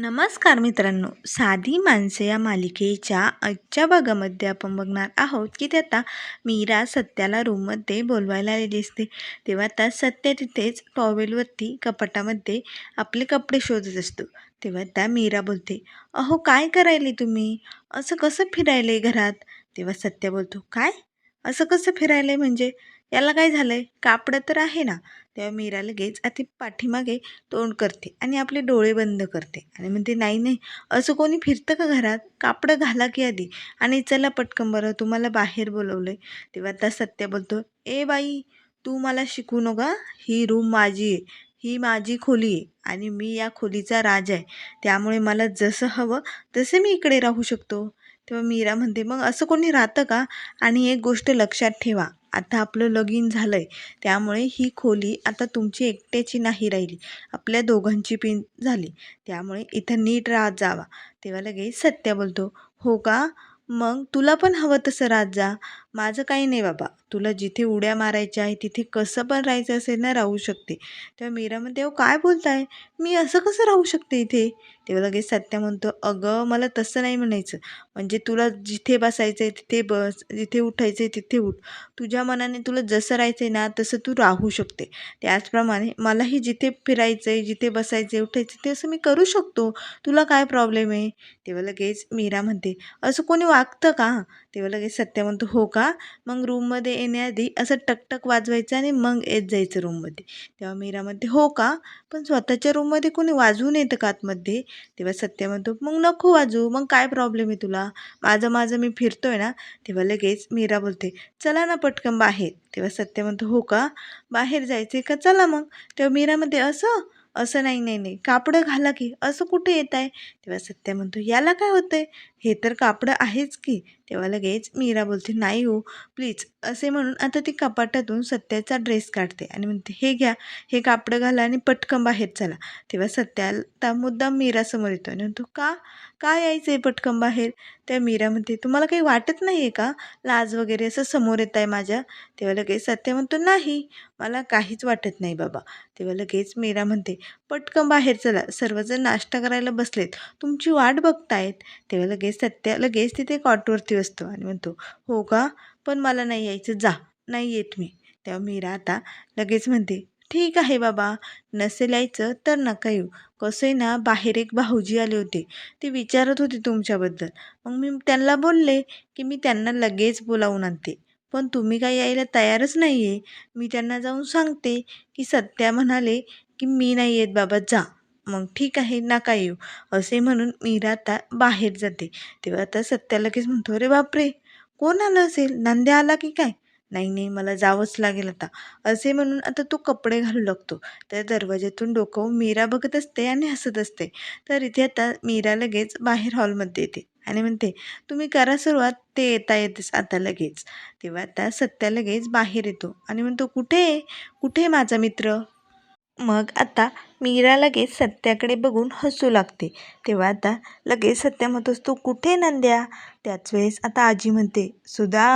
नमस्कार मित्रांनो. साधी माणसे या मालिकेच्या आजच्या भागामध्ये आपण बघणार आहोत की ते आता मीरा सत्याला रूममध्ये बोलवायला आलेली असते तेव्हा आता सत्य तिथेच टॉवेलवरती कपाटामध्ये आपले कपडे शोधत असतो. तेव्हा त्या मीरा बोलते अहो काय करायले तुम्ही? असं कसं फिरायले घरात? तेव्हा सत्य बोलतो काय? असं कसं फिरायले म्हणजे? याला काय झालं आहे कापडं तर आहे ना. तेव्हा मीरा लगेच अति पाठीमागे तोंड करते आणि आपले डोळे बंद करते आणि म्हणते नाही नाही असं कोणी फिरतं का घरात? कापडं घाला की आधी. आणि चला पटकन बरं तुम्हाला बाहेर बोलवलं आहे तेव्हा आता सत्य बोलतो ए बाई तू मला शिकू नका. ही रूम माझी आहे. ही माझी खोली आहे आणि मी या खोलीचा राजा आहे. त्यामुळे मला जसं हवं तसं मी इकडे राहू शकतो. तेव्हा मीरा म्हणते मग असं कोणी राहतं का? आणि एक गोष्ट लक्षात ठेवा. आता आपलं लगीन झालं आहे त्यामुळे ही खोली आता तुमची एकट्याची नाही राहिली. आपल्या दोघांची पिन झाली. त्यामुळे इथं नीट राहत जावा. तेव्हा लगेच सत्या बोलतो हो का? मग तुला पण हवं तसं राहत जा. माझं काही नाही बाबा. तुला जिथे उड्या मारायच्या आहे तिथे कसं पण राहायचं असेल ना राहू शकते. तेव्हा मीरा म्हणते अहो काय बोलताय? मी असं कसं राहू शकते इथे? तेव्हा लगेच सत्या म्हणतो अगं मला तसं नाही म्हणायचं. म्हणजे तुला जिथे बसायचं आहे तिथे बस जिथे उठायचं आहे तिथे उठ. तुझ्या मनाने तुला जसं राहायचं आहे ना तसं तू राहू शकते. त्याचप्रमाणे मलाही जिथे फिरायचं आहे जिथे बसायचं आहे उठायचं ते असं मी करू शकतो. तुला काय प्रॉब्लेम आहे? तेव्हा लगेच मीरा म्हणते असं कोणी वागतं का? तेव्हा लगेच सत्य म्हणतो हो का? का मग रूममध्ये येण्याआधी असं टकटक वाजवायचं आणि मग येत जायचं रूममध्ये. तेव्हा मीरा म्हणते हो का? पण स्वतःच्या रूममध्ये कोणी वाजवून येतं का आतमध्ये? तेव्हा सत्य म्हणतो मग नको वाजू मग काय प्रॉब्लेम आहे तुला? माझं माझं मी फिरतोय ना? तेव्हा लगेच मीरा बोलते चला ना पटकन बाहेर. तेव्हा सत्य म्हणतो हो का? बाहेर जायचं आहे का? चला मग. तेव्हा मीरा म्हणते असं? असं नाही नाही नाही. कापडं घाला की असं कुठे येत आहे तेव्हा सत्य म्हणतो याला काय होतं आहे हे तर कापडं आहेच की. तेव्हा लगेच मीरा बोलते नाही हो प्लीज असे म्हणून आता ती कपाटातून सत्याचा ड्रेस काढते आणि म्हणते हे घ्या हे कापडं घाला आणि पटकन बाहेर चला. तेव्हा सत्याला मुद्दाम मीरासमोर येतो आणि म्हणतो का? का यायचं आहे पटकन बाहेर? त्या मीरा म्हणते तुम्हाला काही वाटत नाही आहे का? लाज वगैरे असं समोर येत आहे माझ्या? तेव्हा लगेच सत्य म्हणतो नाही मला काहीच वाटत नाही बाबा. तेव्हा लगेच मीरा म्हणते पटकन बाहेर चला सर्वजण नाश्ता करायला बसलेत. तुमची वाट बघतायत. तेव्हा लगेच सत्या लगेच तिथे कॉटवरती बसतो आणि म्हणतो हो का? पण मला नाही यायचं जा. नाही येत मी. तेव्हा मीरा आता लगेच म्हणते ठीक आहे बाबा नसेल यायचं तर नका येऊ. कसं आहे ना बाहेर एक भाऊजी आले होते. ते विचारत होते तुमच्याबद्दल. मग मी त्यांना बोलले की मी त्यांना लगेच बोलावून आणते. पण तुम्ही काय यायला तयारच नाही आहे मी त्यांना जाऊन सांगते की सत्या म्हणाले की मी नाही येत बाबा जा. मग ठीक आहे नका येऊ. असे म्हणून मीरा आता बाहेर जाते. तेव्हा आता सत्या लगेच म्हणतो अरे बापरे कोण आलं असेल? नंद्या आला की काय? नाही नाही मला जावंच लागेल आता. असे म्हणून आता तो कपडे घालू लागतो. त्या दरवाज्यातून डोकं मीरा बघत असते आणि हसत असते. तर इथे आता मीरा लगेच बाहेर हॉलमध्ये येते आणि म्हणते तुम्ही करा सुरुवात ते येता येतेच आता लगेच. तेव्हा आता सत्या लगेच बाहेर येतो आणि म्हणतो कुठे? कुठे माझा मित्र? मग आता मीरा लगेच सत्याकडे बघून हसू लागते. तेव्हा आता लगेच सत्या म्हणतोस तू कुठे नंद्या? त्याच वेळेस आता आजी म्हणते सुधा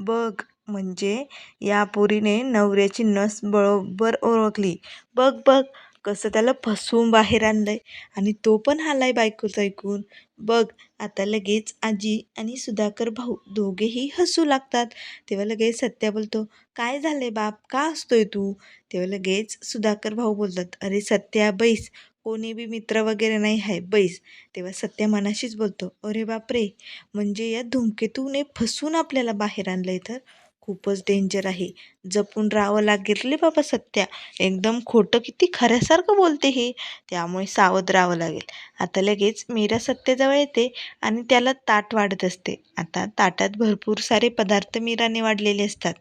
बघ म्हणजे या पोरीने नवऱ्याची नस बरोबर ओळखली. बघ बघ कसं त्याला फसवून बाहेर आणलं आहे आणि तो पण आलाय बायकोचं ऐकून. बघ आता लगेच आजी आणि सुधाकर भाऊ दोघेही हसू लागतात. तेव्हा लगेच सत्या बोलतो काय झालंय बाप? का हसतोय तू? तेव्हा लगेच सुधाकर भाऊ बोलतात अरे सत्या बैस. कोणी बी मित्र वगैरे नाही आहे बैस. तेव्हा सत्या मनाशीच बोलतो अरे बापरे! म्हणजे या धूमकेतूने फसून आपल्याला बाहेर आणलं आहे तर? खूपच डेंजर आहे. जपून राहावं लागेल रे बाबा सत्या. एकदम खोटं किती खऱ्यासारखं बोलते हे. त्यामुळे सावध राहावं लागेल. आता लगेच मीरा सत्याजवळ येते आणि त्याला ताट वाढत असते. आता ताटात भरपूर सारे पदार्थ मीराने वाढलेले असतात.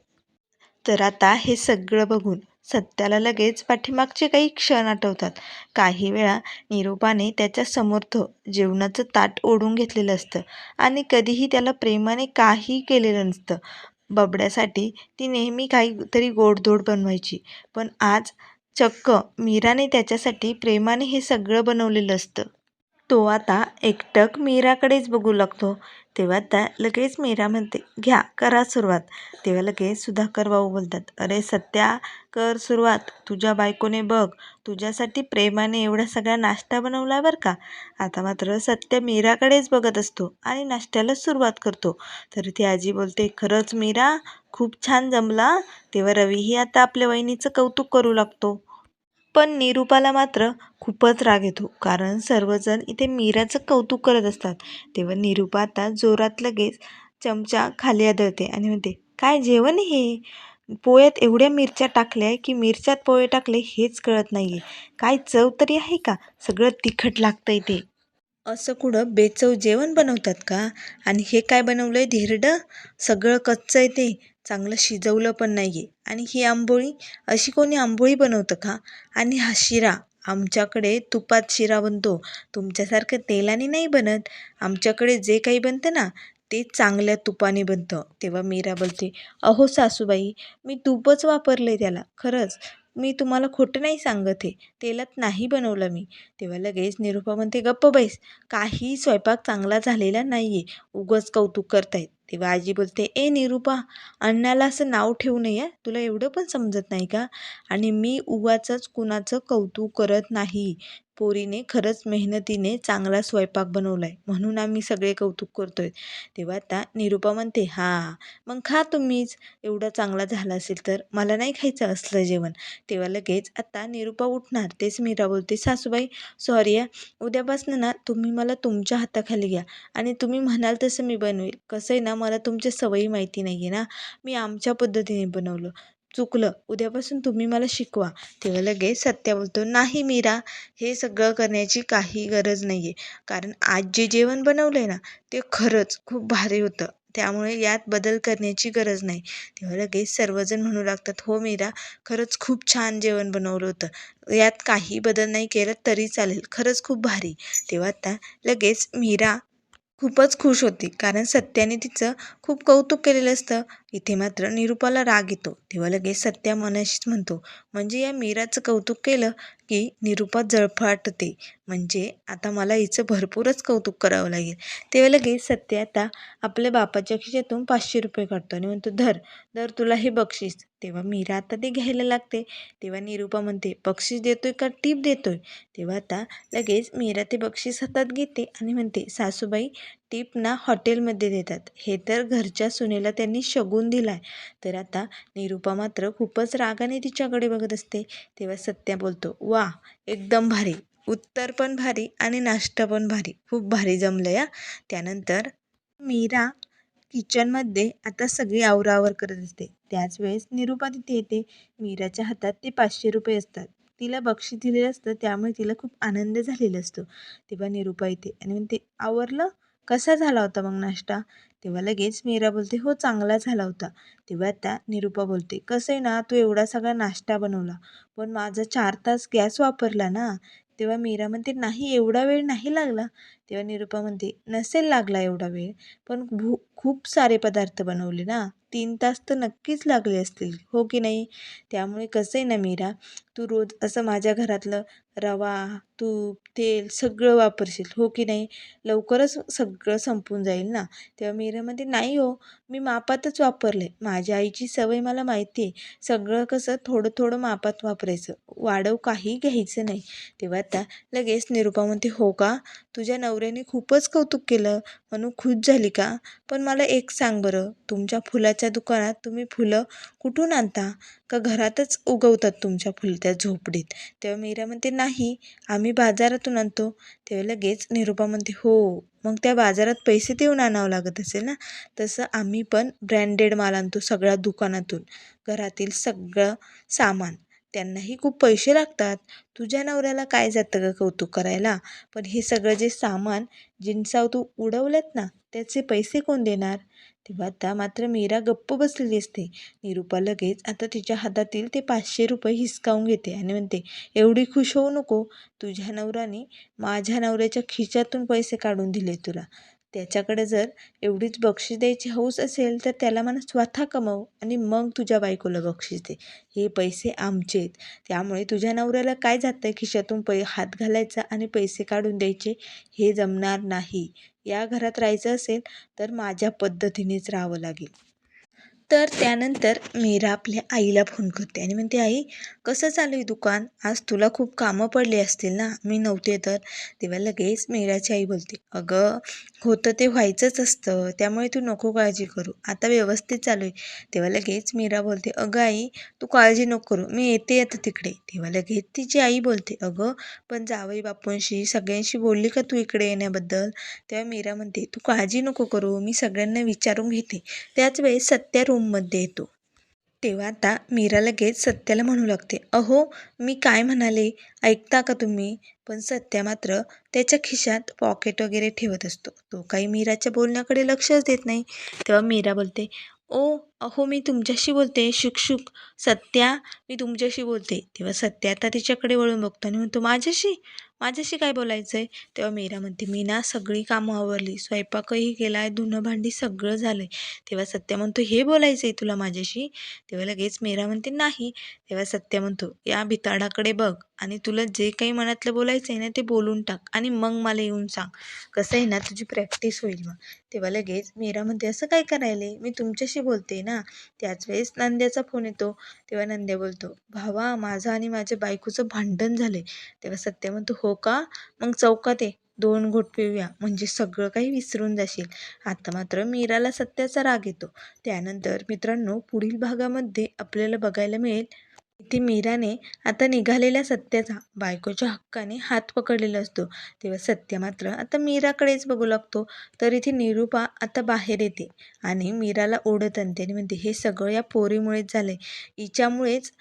तर आता हे सगळं बघून सत्याला लगेच पाठीमागचे काही क्षण आठवतात. काही वेळा निरूपाने त्याच्या समोरचं जेवणाचं ताट ओढून घेतलेलं असतं आणि कधीही त्याला प्रेमाने काही केलेलं नसतं. बबड्यासाठी ती नेहमी काहीतरी गोडधोड बनवायची. पण आज चक्क मीराने त्याच्यासाठी प्रेमाने हे सगळं बनवलेलं असतं. तो आता एकटक मीराकडेच बघू लागतो. तेव्हा त्या लगेच मीरा म्हणते घ्या करा सुरुवात. तेव्हा लगेच सुधाकर भाऊ बोलतात अरे सत्या कर सुरुवात. तुझ्या बायकोने बघ तुझ्यासाठी प्रेमाने एवढा सगळा नाश्ता बनवला बरं का? आता मात्र सत्य मीराकडेच बघत असतो आणि नाश्त्याला सुरुवात करतो. तर ती आजी बोलते खरंच मीरा खूप छान जमला. तेव्हा रवीही आता आपल्या वहिनीचं कौतुक करू लागतो. पण निरूपाला मात्र खूपच राग येतो. कारण सर्वजण इथे मीराचं कौतुक करत असतात. तेव्हा निरूपा आता जोरात लगेच चमचा खाली आदळते आणि म्हणते काय जेवण हे? पोळ्यात एवढ्या मिरच्या टाकल्या की मिरच्यात पोळे टाकले हेच कळत नाही आहे काय चव तरी आहे का? सगळं तिखट लागतं इथे असं कुठं बेचव जेवण बनवतात का? आणि हे काय बनवलं आहे धिरडं? सगळं कच्चं आहे ते. चांगलं शिजवलं पण नाही आहे आणि ही आंबोळी अशी कोणी आंबोळी बनवतं का? आणि हा शिरा आमच्याकडे तुपात शिरा बनतो. तुमच्यासारखं तेलाने नाही बनत. आमच्याकडे जे काही बनतं ना ते चांगल्या तुपाने बनतं. तेव्हा मीरा बोलते अहो सासूबाई मी तूपच वापरलं आहे त्याला. खरंच मी तुम्हाला खोटं नाही सांगत आहे तेलात नाही बनवलं मी. तेव्हा लगेच निरूपा म्हणते गप्प बैस. काही स्वयंपाक चांगला झालेला नाही आहे उगंच कौतुक करतायत. तेव्हा आजी बोलते ए निरूपा अण्णाला असं नाव ठेवू नये तुला एवढं पण समजत नाही का? आणि मी उगाचंच कुणाचं कौतुक करत नाही. पोरीने खरंच मेहनतीने चांगला स्वयंपाक बनवला आहे म्हणून आम्ही सगळे कौतुक करतोय. तेव्हा आता निरूपा म्हणते हां मग खा तुम्हीच. एवढा चांगला झाला असेल तर मला नाही खायचं असलं जेवण. तेव्हा लगेच आता निरूपा उठणार. तेच मीरा बोलते सासूबाई सॉरी या उद्यापासून ना तुम्ही मला तुमच्या हाताखाली घ्या आणि तुम्ही म्हणाल तसं मी बनवेल. कसं आहे ना मला तुमच्या सवयी माहिती नाही आहे ना. मी आमच्या पद्धतीने बनवलं. चुकलं. उद्यापासून तुम्ही मला शिकवा. तेव्हा लगेच सत्या बोलतो नाही मीरा हे सगळं करण्याची काही गरज नाही आहे कारण आज जे जेवण बनवलं आहे ना ते खरंच खूप भारी होतं. त्यामुळे यात बदल करण्याची गरज नाही. तेव्हा लगेच सर्वजण म्हणू लागतात हो मीरा खरंच खूप छान जेवण बनवलं होतं. यात काही बदल नाही केलं तरी चालेल. खरंच खूप भारी. तेव्हा आता लगेच मीरा खूपच खुश होती. कारण सत्याने तिचं खूप कौतुक केलेलं असतं. इथे मात्र निरूपाला राग येतो. तेव्हा लगेच सत्या मनाशीच म्हणतो म्हणजे या मीराचं कौतुक केलं की निरूपा जळफाटते. म्हणजे आता मला हिचं भरपूरच कौतुक करावं लागेल. तेव्हा लगेच सत्य आता आपल्या बापाच्या खिशातून पाचशे रुपये काढतो आणि म्हणतो धर धर तुला हे बक्षीस. तेव्हा मीरा आता ते घ्यायला लागते. तेव्हा निरूपा म्हणते बक्षीस देतोय का? टीप देतोय. तेव्हा आता लगेच मीरा ते बक्षीस हातात घेते आणि म्हणते सासूबाई टीप ना हॉटेलमध्ये देतात. हे तर घरच्या सुनेला त्यांनी शगून आहे तर आता निरूपा मात्र खूपच रागाने तिच्याकडे बघत असते. तेव्हा सत्या बोलतो वा एकदम भारी. उत्तर पण भारी आणि नाश्ता पण भारी. खूप भारी जमलं या त्यानंतर मीरा किचनमध्ये आता सगळी आवरावर करत असते. त्याच वेळेस निरूपा तिथे येते. मीराच्या हातात ते पाचशे रुपये असतात. तिला बक्षीस दिलेलं असतं त्यामुळे तिला खूप आनंद झालेला असतो. तेव्हा निरूपा येते आणि म्हणते आवरलं? कसा झाला होता मग नाश्ता? तेव्हा लगेच मीरा बोलते हो चांगला झाला होता. तेव्हा आता निरूपा बोलते कसं आहे ना तू एवढा सगळा नाश्ता बनवला पण माझा चार तास गॅस वापरला ना? तेव्हा मीरा म्हणते नाही एवढा वेळ नाही लागला. तेव्हा निरूपा म्हणते नसेल लागला एवढा वेळ पण भू खूप सारे पदार्थ बनवले ना तीन तास तर नक्कीच लागले असतील हो की नाही? त्यामुळे कसं आहे ना मीरा तू रोज असं माझ्या घरातलं रवा तूप तेल सगळं वापरशील हो की नाही? लवकरच सगळं संपून जाईल ना? तेव्हा मीरा म्हणते नाही हो मी मापातच वापरलं आहे माझ्या आईची सवय मला माहिती आहे सगळं कसं थोडं थोडं मापात वापरायचं. वाढव काही घ्यायचं नाही. तेव्हा आता लगेच निरूपा म्हणते हो का? तुझ्या नवऱ्याने खूपच कौतुक केलं. म्हणून खुश झाली का? पण मला एक सांग बरं. तुमच्या फुलाच्या दुकानात तुम्ही फुलं कुठून आणता? का घरातच उगवतात तुमच्या फुलत्या झोपडीत. तेव्हा मीरा म्हणते नाही आम्ही बाजारातून आणतो. तेव्हा लगेच निरूपा म्हणते हो मग त्या बाजारात पैसे देऊन आणावं लागत असेल ना? तसं आम्ही पण ब्रँडेड माल आणतो सगळ्या दुकानातून घरातील सगळं सामान. त्यांनाही खूप पैसे लागतात. तुझ्या नवऱ्याला काय जातं का कौतुक करायला? पण हे सगळं जे सामान जिन्साव तू उडवलेत ना त्याचे पैसे कोण देणार? तेव्हा आता मात्र मीरा गप्प बसलेली असते. निरूपा लगेच आता तिच्या हातातील ते पाचशे रुपये हिसकावून घेते आणि म्हणते एवढी खुश होऊ नको. तुझ्या नवऱ्याने माझ्या नवऱ्याच्या खिशातून पैसे काढून दिले तुला. त्याच्याकडे जर एवढीच बक्षीस द्यायची हौस असेल तर त्याला म्हणा स्वतः कमव आणि मग तुझ्या बायकोला बक्षीस दे. हे पैसे आमचे आहेत. त्यामुळे तुझ्या नवऱ्याला काय जातं आहे खिशातून पै हात घालायचा आणि पैसे काढून द्यायचे हे जमणार नाही. या घरात राहायचं असेल तर माझ्या पद्धतीनेच राहावं लागेल. तर त्यानंतर मीरा आपल्या आईला फोन करते आणि म्हणते आई कसं चालू आहे दुकान? आज तुला खूप कामं पडली असतील ना? मी नव्हते तर. तेव्हा लगेच मीराची आई बोलते अगं होतं ते व्हायचंच असतं. त्यामुळे तू नको काळजी करू. आता व्यवस्थित चालू आहे तेव्हा लगेच मीरा बोलते अगं आई तू काळजी नको करू. मी येते आता तिकडे. तेव्हा लगेच तिची आई बोलते अगं पण जावई बापूंशी सगळ्यांशी बोलली का तू इकडे येण्याबद्दल? तेव्हा मीरा म्हणते तू काळजी नको करू. मी सगळ्यांना विचारून घेते. त्याच वेळेस सत्या रूम रूममध्ये येतो. तेव्हा आता मीरा लगेच सत्याला म्हणू लागते अहो मी काय म्हणाले? ऐकता का तुम्ही? पण सत्या मात्र त्याच्या खिशात पॉकेट वगैरे ठेवत असतो. तो काही मीराच्या बोलण्याकडे लक्षच देत नाही. तेव्हा मीरा बोलते ओ अहो मी तुमच्याशी बोलते. शुकशुक. सत्या मी तुमच्याशी बोलते. तेव्हा सत्या आता तिच्याकडे वळून बघतो आणि म्हणतो माझ्याशी? माझ्याशी काय बोलायचं आहे तेव्हा मीरा म्हणते मी ना सगळी कामं आवरली. स्वयंपाकही केला आहे धुणं भांडी सगळं झालं आहे तेव्हा सत्या म्हणतो हे बोलायचं आहे तुला माझ्याशी? तेव्हा लगेच मीरा म्हणते नाही. तेव्हा सत्या म्हणतो या भिताडाकडे बघ आणि तुला जे काही मनातलं बोलायचं आहे ना ते बोलून टाक आणि मग मला येऊन सांग. कसं आहे ना तुझी प्रॅक्टिस होईल मग. तेव्हा लगेच मीरा म्हणते असं काय करायला? मी तुमच्याशी बोलते ना. त्याच वेळेस नंद्याचा फोन येतो. तेव्हा नंद्या बोलतो भावा माझं आणि माझ्या बायकोचं भांडण झालं आहे तेव्हा सत्या म्हणतो हो का? मग चौकात ये. दोन घोट पिऊया. म्हणजे सगळं काही विसरून जाशील. आता मात्र मीराला सत्याचा राग येतो. त्यानंतर मित्रांनो पुढील भागामध्ये आपल्याला बघायला मिळेल इथे मीराने आता निघालेल्या सत्याचा बायकोच्या हक्काने हात पकडलेला असतो. तेव्हा सत्य मात्र आता मीराकडेच बघू लागतो. तर इथे निरूपा आता बाहेर येते आणि मीराला ओढत आणते आणि म्हणते हे सगळं या पोरीमुळेच झालं आहे हिच्यामुळेच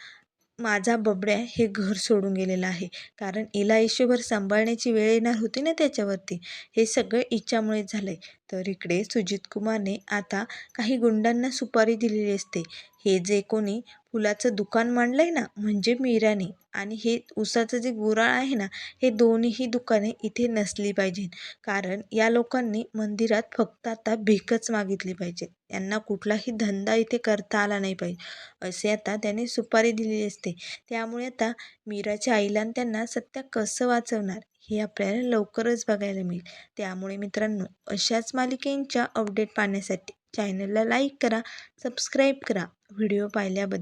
माझा बबड्या हे घर सोडून गेलेलं आहे. कारण हिला आयुष्यभर सांभाळण्याची वेळ येणार होती ना त्याच्यावरती. हे सगळं हिच्यामुळेच झालं आहे तर इकडे सुजित कुमारने आता काही गुंडांना सुपारी दिलेली असते. हे जे कोणी फुलाचं दुकान मांडलं आहे ना म्हणजे मीराने. आणि हे उसाचं जे गुराळ आहे ना हे दोन्हीही दुकाने इथे नसली पाहिजे कारण या लोकांनी मंदिरात फक्त आता भीकच मागितली पाहिजे यांना कुठलाही धंदा इथे करता आला नाही पाहिजे. असे आता त्याने सुपारी दिलेली असते. त्यामुळे आता मीराच्या आईला त्यांना सत्या कसं वाचवणार? हे आपल्याला लवकरच बघायला मिळेल. त्यामुळे मित्रांनो अशाच मालिकेंच्या अपडेट पाहण्यासाठी चॅनलला लाईक करा सबस्क्राईब करा. व्हिडिओ पाहिल्याबद्दल.